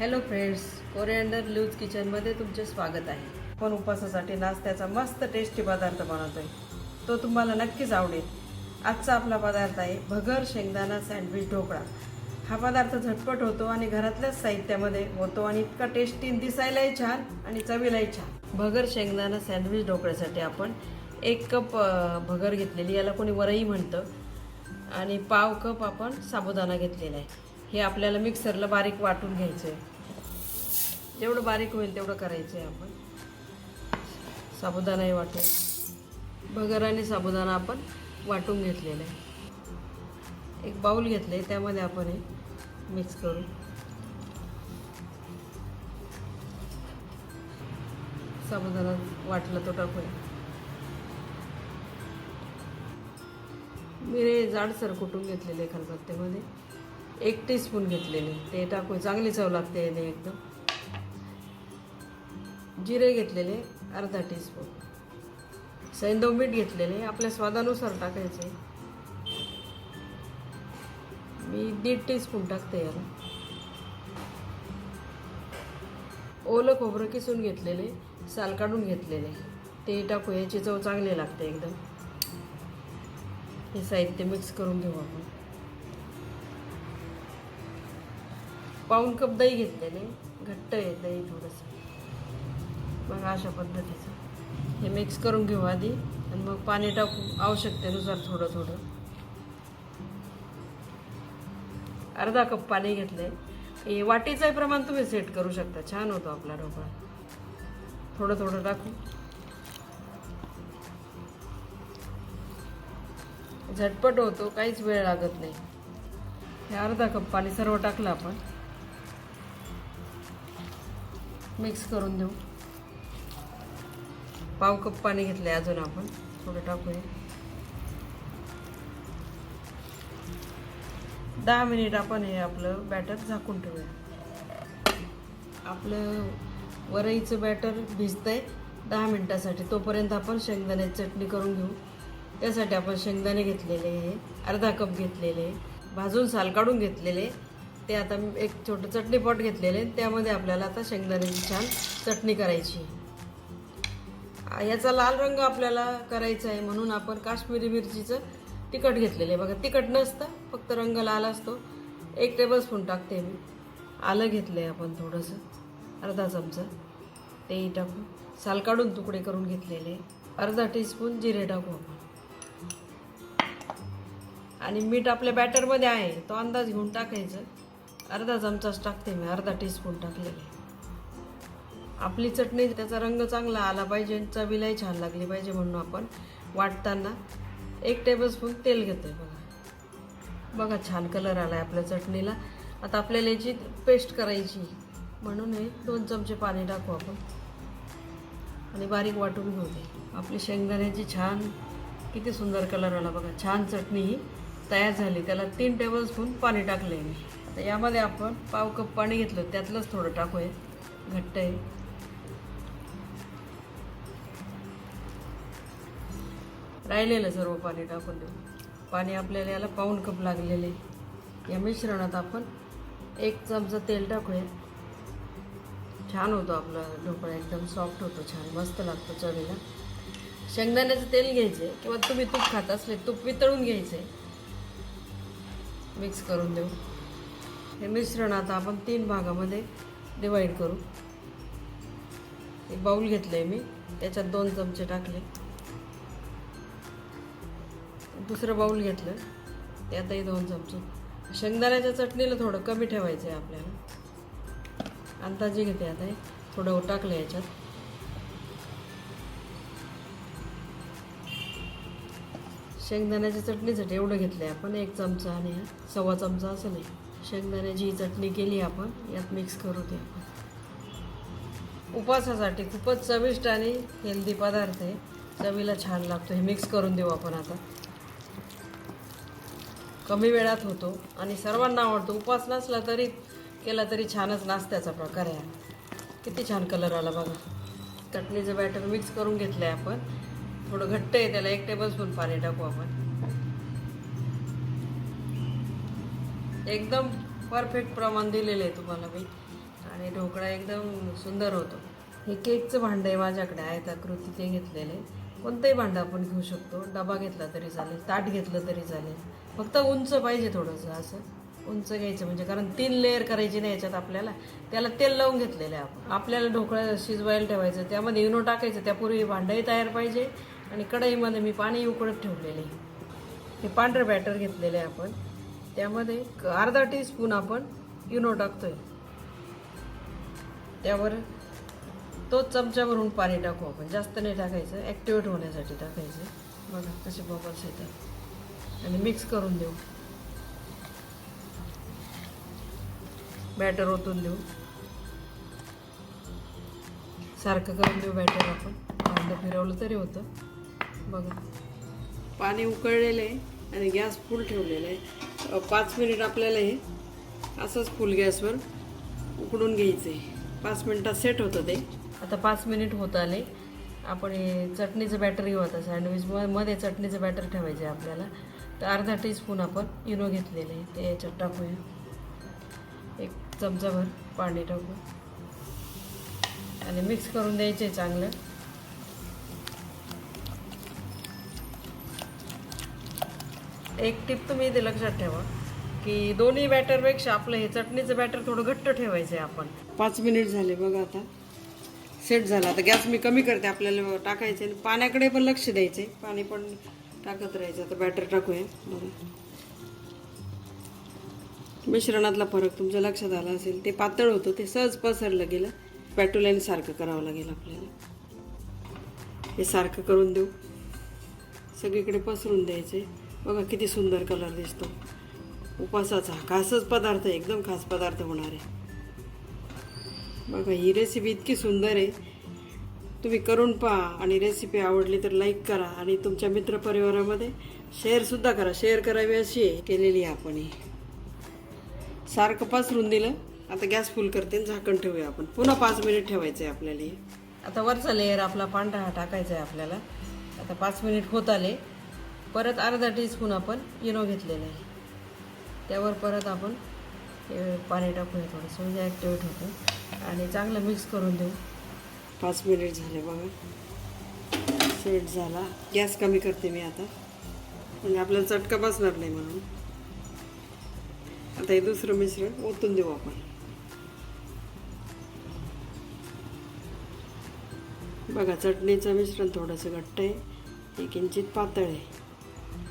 Hello friends coriander loose किचनमध्ये तुमचे स्वागत आहे. आपण उपवासासाठी नाश्त्याचा मस्त टेस्टी पदार्थ बनवतोय. तो तुम्हाला नक्कीच आवडेल. आजचा आपला पदार्थ आहे भगर शेंगदाणा सँडविच ढोकळा. हा पदार्थ झटपट होतो आणि घरातल्याच साहित्यामध्ये होतो आणि इतका टेस्टी दिसायलाही छान आणि चवीलाही छान. भगर शेंगदाणा सँडविच ढोकळ्यासाठी आपण एक कप भगर घेतलेली याला कोणी वरही म्हणतं. आणि पाव कप आपण साबुदाणा घेतलेला आहे. हे आपल्याला मिक्सरला बारीक वाटून घ्यायचं आहे जेवढं बारीक होईल तेवढं करायचं आहे आपण. साबुदाणाही वाटून. भगर आणि साबुदाणा आपण वाटून घेतलेला आहे. एक बाऊल घेतलं आहे त्यामध्ये आपण हे मिक्स करू साबुदाणा वाटलं तो टाकूया. मिरे जाडसर कुटून घेतलेले खलबत्त्यामध्ये एक टीस्पून घेतलेले. ते टाकून चांगली चव लागते याने एकदम. जिरे घेतलेले अर्धा टीस्पून सैंदव मीठ घेतलेले आपल्या स्वादानुसार टाकायचे. मी दीड टीस्पून टाकते याला. ओलं खोबरं किसून घेतलेले साल काढून घेतलेले. ते टाकू याची चव चांगली लागते एकदम. हे साहित्य मिक्स करून घेऊ आपण. पाऊन कप दही घेतलेले घट्ट आहे दही थोडंसं. मग अशा पद्धतीचं. हे मिक्स करून घेऊ आधी. आणि मग पाणी टाकू आवश्यकतेनुसार थोडं थोडं. अर्धा कप पाणी घेतलं आहे हे वाटीचं प्रमाण तुम्ही सेट करू शकता. छान होतो आपला ढोकळा. थोडं थोडं टाकू. झटपट होतो. काहीच वेळ लागत नाही. हे अर्धा कप पाणी सर्व टाकलं आपण. मिक्स करून देऊ. पाव कप पाणी घेतलंय अजून आपण. थोडं टाकूया. दहा मिनिट आपण हे आपलं बॅटर झाकून ठेवूया. आपलं वरईचं बॅटर भिजतंय दहा मिनटासाठी. तोपर्यंत आपण शेंगदाण्याची चटणी करून घेऊ. त्यासाठी आपण शेंगदाणे घेतलेले आहे अर्धा कप घेतलेले भाजून साल काढून घेतलेले ते आता मी एक छोटं चटणी पॉट घेतलेले त्यामध्ये आपल्याला आता शेंगदाण्याची छान चटणी करायची. याचा लाल रंग आपल्याला करायचा आहे म्हणून आपण काश्मीरी मिरचीचं तिखट घेतलेलं आहे. बघा तिखट नसतं फक्त रंग लाल असतो. एक टेबलस्पून टाकते मी. आलं घेतलं आहे आपण थोडंसं. अर्धा चमचा तेही टाकू साल काढून तुकडे करून घेतलेले अर्धा टीस्पून जिरे टाकू आपण. आणि मीठ आपल्या बॅटरमध्ये आहे. तो अंदाज घेऊन टाकायचं. अर्धा चमचाच टाकते मी अर्धा टीस्पून टाकलेले. आपली चटणी त्याचा रंग चांगला आला पाहिजे चवीलाही छान लागली पाहिजे म्हणून आपण वाटताना एक टेबलस्पून तेल घेतोय बघा. बघा छान कलर आला आहे आपल्या चटणीला. आता आपल्याला याची पेस्ट करायची. म्हणून हे दोन चमचे पाणी टाकू आपण. आणि बारीक वाटून घेऊ दे. आपली शेंगदाण्याची छान किती सुंदर कलर आला बघा. छान चटणी ही तयार झाली. त्याला तीन टेबलस्पून पाणी टाकले मी. आता यामध्ये आपण पाव कप पाणी घेतलं त्यातलंच थोडं टाकूया. घट्ट आहे. राहिलेलं सर्व पाणी टाकून देऊ. पाणी आपल्याला याला पाऊन कप लागलेले. या मिश्रणात आपण एक चमचा तेल टाकूया. छान होतो आपला ढोकळा एकदम सॉफ्ट होतो छान मस्त लागतो चवीला. शेंगदाण्याचं तेल घ्यायचे किंवा तुम्ही तूप खात असले तूप वितळून घ्यायचे मिक्स करून देऊ. हे मिश्रण आता आपण तीन भागामध्ये डिवाईड करू. हे बाऊल घेतलंय मी त्याच्यात दोन चमचे टाकले. दुसरं बाऊल घेतलं त्यातही दोन चमचे. शेंगदाण्याच्या चटणीला थोडं कमी ठेवायचं आहे आपल्याला. अंदाजे घेते आता हे थोडं टाकलं याच्यात. शेंगदाण्याच्या चटणीसाठी एवढं घेतलं आहे आपण एक चमचा आणि सव्वा चमचा असं नाही. शेंगदाण्याची ही चटणी केली आपण यात मिक्स करू ते आपण. उपवासासाठी खूपच चविष्ट आणि हेल्दी पदार्थ आहे. चवीला छान लागतो हे मिक्स करून देऊ आपण आता. कमी वेळात होतो आणि सर्वांना आवडतो. उपवास नसला तरी केला तरी छानच नाश्त्याचा प्रकार आहे. किती छान कलर आला बघा. चटणीचं बॅटर मिक्स करून घेतलं आहे आपण. थोडं घट्ट आहे त्याला एक टेबलस्पून पाणी टाकू आपण. एकदम परफेक्ट प्रमाण दिलेलं आहे तुम्हाला मी. आणि ढोकळा एकदम सुंदर होतो. हे केकचं भांडं आहे माझ्याकडे आयताकृती ते घेतलेले. कोणतंही भांडं आपण घेऊ शकतो. डबा घेतला तरी चालेल ताट घेतलं तरी चालेल. फक्त उंच पाहिजे थोडंसं असं. उंच घ्यायचं म्हणजे कारण तीन लेअर करायची नाही याच्यात आपल्याला. त्याला तेल लावून घेतलेलं आहे आपण. आपल्याला ढोकळा शिजवायला ठेवायचं त्यामध्ये इनो टाकायचं त्यापूर्वी भांडंही तयार पाहिजे. आणि कढईमध्ये मी पाणी उकळत ठेवलेले आहे. हे पांढरं बॅटर घेतलेलं आहे आपण. त्यामध्ये एक अर्धा टीस्पून आपण इनो टाकतोय. त्यावर तोच चमच्यावरून भरून पाणी टाकू आपण. जास्त नाही टाकायचं. ॲक्टिवेट होण्यासाठी टाकायचं. बघा कसे बबल्स येतात. आणि मिक्स करून देऊ. बॅटर ओतून देऊ. सारखं करून देऊ बॅटर आपण. भांडं फिरवलं तरी होतं. बघा. पाणी उकळलेलं आहे आणि गॅस फुल ठेवलेला आहे. पाच मिनिट आपल्याला हे असंच फुल गॅसवर उकडून घ्यायचं आहे पाच मिनिटात सेट होतं ते. आता पाच मिनिट होत आले. आपण हे चटणीचं बॅटर घेऊ आता सँडविच मध्ये चटणीचं बॅटर ठेवायचं आहे आपल्याला. तर अर्धा टीस्पून आपण इनो घेतलेलं आहे. ते याच्यात टाकूया. एक चमचाभर पाणी टाकू आणि मिक्स करून द्यायचे चांगलं. एक टिप तुम्ही इथे लक्षात ठेवा की दोन्ही बॅटरपेक्षा आपलं हे चटणीचं बॅटर थोडं घट्ट ठेवायचं आहे आपण. पाच मिनिट झाले बघा आता. सेट झाला. आता गॅस मी कमी करते आपल्याला टाकायचे आणि पाण्याकडे पण लक्ष द्यायचे. पाणी पण टाकत राहायचं. आता बॅटर टाकूया. बरं. मिश्रणातला फरक तुमच्या लक्षात आला असेल ते पातळ होतं ते सहज पसरलं गेलं. पॅटुलाईन सारखं करावं लागेल आपल्याला. हे सारखं करून देऊ. सगळीकडे पसरून द्यायचे. बघा किती सुंदर कलर दिसतो. उपासाचा खासच पदार्थ आहे एकदम खास पदार्थ होणार आहे. बघा ही रेसिपी इतकी सुंदर आहे. तुम्ही करून पहा आणि रेसिपी आवडली तर लाईक करा आणि तुमच्या मित्रपरिवारामध्ये शेअरसुद्धा करा. शेअर करावी अशी आहे केलेली आहे आपण ही. सारखं पसरून दिलं आता गॅस फुल करते आणि झाकण ठेवूया आपण. पुन्हा पाच मिनिट ठेवायचं आहे आपल्याला आता वरचा लेअर आपला पांढरा हा टाकायचा आहे आपल्याला. आता पाच मिनिट होत आले. परत अर्धा टीस्पून आपण इनो घेतलेला आहे. त्यावर परत आपण पाणी टाकूया थोडंसं म्हणजे ॲक्टिवेट होतं. आणि चांगलं मिक्स करून देऊ. पाच मिनिट झाले बघा. सेट झाला. गॅस कमी करते मी आता. म्हणजे आपल्याला चटका बसणार नाही म्हणून. आता हे दुसरं मिश्रण ओतून देऊ आपण. बघा चटणीचं मिश्रण थोडंसं घट्ट आहे. हे किंचित पातळ आहे.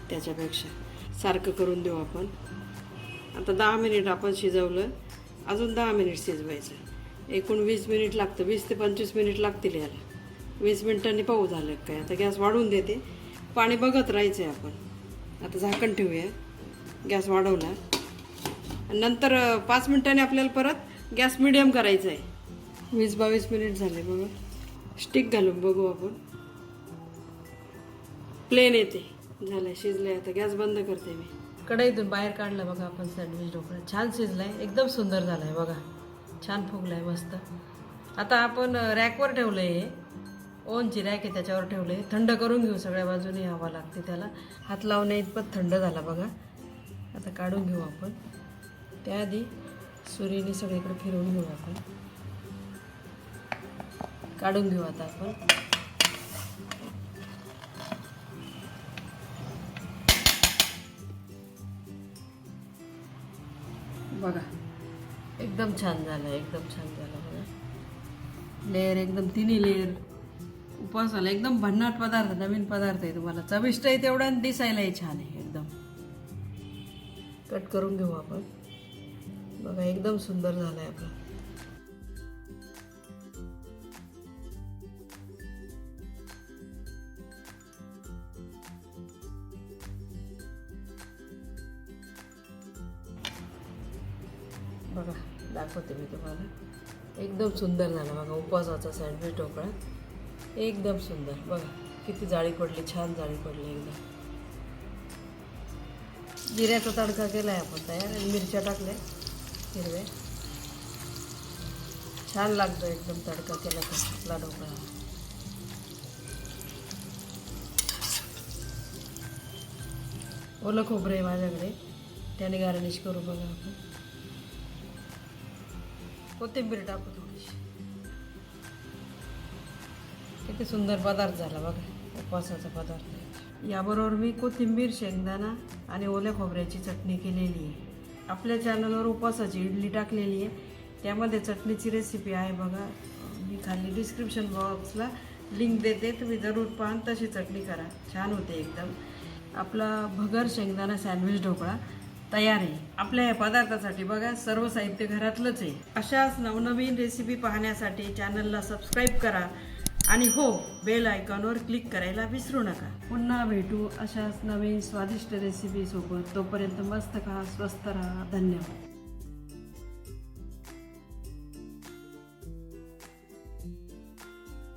त्याच्यापेक्षा. सारखं करून देऊ आपण. आता दहा मिनिट आपण शिजवलं. अजून दहा मिनिट शिजवायचं. एकूण वीस मिनिट लागतं. वीस ते पंचवीस मिनिट लागतील याला. वीस मिनिटांनी पाहू झालं काय. आता गॅस वाढवून देते. पाणी बघत राहायचं आहे आपण. आता झाकण ठेवूया. गॅस वाढवला. आणि नंतर पाच मिनिटांनी आपल्याला परत गॅस मिडियम करायचा आहे. वीस बावीस मिनिट झाले बघा. स्टिक घालून बघू आपण. प्लेन येते. झालं शिजलंय आता. गॅस बंद करते मी. कढईतून बाहेर काढलं बघा आपण सँडविच ढोकळा. छान शिजलाय एकदम सुंदर झालाय बघा. छान फुगलाय मस्त. आता आपण रॅकवर ठेवलं आहे ओनची रॅक आहे त्याच्यावर ठेवलं आहे थंड करून घेऊ सगळ्या बाजूने हवा लागते त्याला. हात लावणे इतपत थंड झाला बघा. आता काढून घेऊ आपण. त्याआधी सुरीने सगळीकडे फिरवून घेऊ आपण. काढून घेऊ आता आपण. छान झालं एकदम छान झालं बघा. लेअर एकदम तिन्ही लेअर. उपवासाला एकदम भन्नाट पदार्थ नवीन पदार्थ आहे तुम्हाला. चविष्ट आहे तेवढा दिसायलाही छान आहे एकदम. कट करून घेऊ आपण. बघा एकदम सुंदर झालं आहे आपलं. बघा. दाखवते मी तुम्हाला. एकदम सुंदर झाला बघा उपवासाचा सँडविच ढोकळा. एकदम सुंदर. बघा किती जाळी पडली छान जाळी पडली एकदम. जिऱ्याचा तडका केला आहे आपण तयार. आणि मिरच्या टाकल्या. हिरवे छान लागतो एकदम तडका केला तर ढोकळा. ओलं खोबरं आहे माझ्याकडे. त्याने गार्निश करू बघा आपण. कोथिंबीर टाकू थोडीशी. किती सुंदर पदार्थ झाला बघा उपवासाचा पदार्थ. याबरोबर मी कोथिंबीर शेंगदाणा आणि ओल्या खोबऱ्याची चटणी केलेली आहे. आपल्या चॅनलवर उपवासाची इडली टाकलेली आहे. त्यामध्ये चटणीची रेसिपी आहे बघा. मी खाली डिस्क्रिप्शन बॉक्सला लिंक देते. तुम्ही जरूर पान तशी चटणी करा. छान होते एकदम. आपला भगर शेंगदाणा सँडविच ढोकळा. तयार आहे. आपल्या या पदार्थासाठी बघा सर्व साहित्य घरातलंच आहे. अशाच नवनवीन रेसिपी पाहण्यासाठी चॅनलला सबस्क्राईब करा आणि हो बेल आयकॉनवर क्लिक करायला विसरू नका. पुन्हा भेटू अशाच नवीन स्वादिष्ट रेसिपीसोबत तोपर्यंत मस्त खा स्वस्त राहा. धन्यवाद.